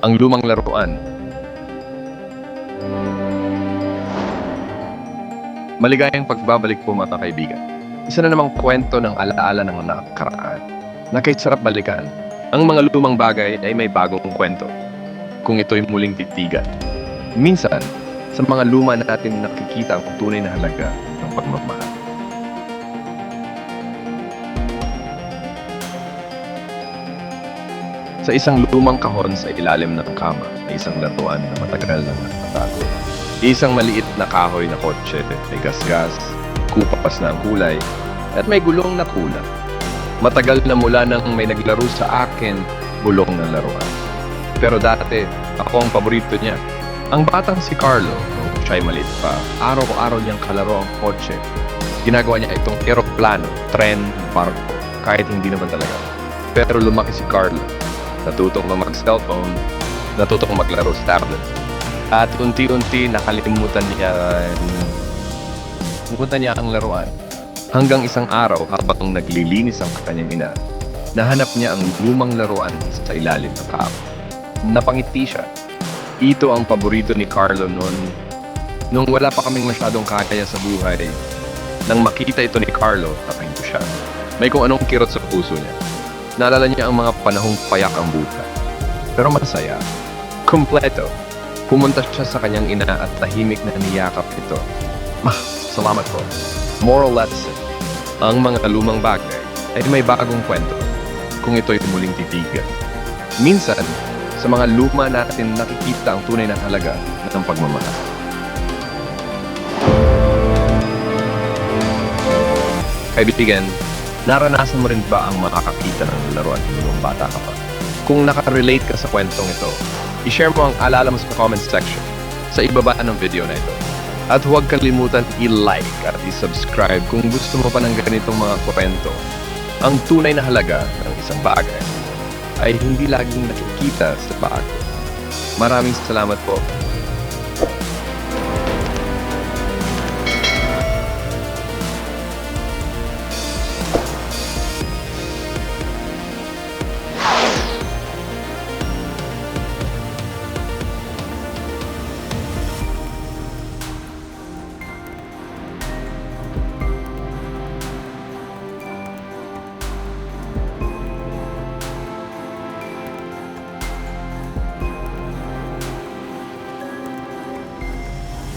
ang lumang laruan. Maligayang pagbabalik po mga kaibigan. Isa na namang kwento ng alaala ng nakaraan na kahit sarap balikan, ang mga lumang bagay ay may bagong kwento kung ito'y muling titigan. Minsan, sa mga luma natin nakikita ang tunay na halaga ng pagmamahal. Sa isang lumang kahon sa ilalim ng kama ay isang laruan na matagal na nakatago. Isang maliit na kahoy na kotse, may gasgas, kupas na ang kulay, at may gulong na kulang. Matagal na mula nang may naglaro sa akin, bulong ng laruan. Pero dati, ako ang paborito niya. Ang batang si Carlo, nung siya'y maliit pa, araw-araw niyang kalaro ang kotse. Ginagawa niya itong eroplano, tren, barko, kahit hindi naman talaga. Pero lumaki si Carlo. Natutong na mag-cellphone, natutong maglaro sa tablet. At unti-unti nakalimutan niya Pupunta niya ang laruan. Hanggang isang araw habang naglilinis ang kanyang ina, nahanap niya ang lumang laruan sa ilalim ng kama. Napangiti siya. Ito ang paborito ni Carlo noon nung wala pa kaming masyadong kaya sa buhay. Nang makita ito ni Carlo, napahinto siya. May kung anong kirot sa puso niya. Naalala niya ang mga panahong payak ang buhay. Pero masaya. Kompleto. Pumunta siya sa kanyang ina at tahimik na niyakap ito. Ma, salamat po. Moral lesson. Ang mga lumang bagay ay may bagong kwento kung ito'y muling titigan. Minsan, sa mga luma natin nakikita ang tunay na halaga ng pagmamahal. Kaibigan, naranasan mo rin ba ang makakakita ng laruan ng bata ka pa? Kung nakarelate ka sa kwentong ito, i-share mo ang alala mo sa comment section sa ibaba ng video na ito. At huwag kalimutan i-like at i-subscribe kung gusto mo pa ng ganitong mga kwento. Ang tunay na halaga ng isang bagay ay hindi laging nakikita sa bago. Maraming salamat po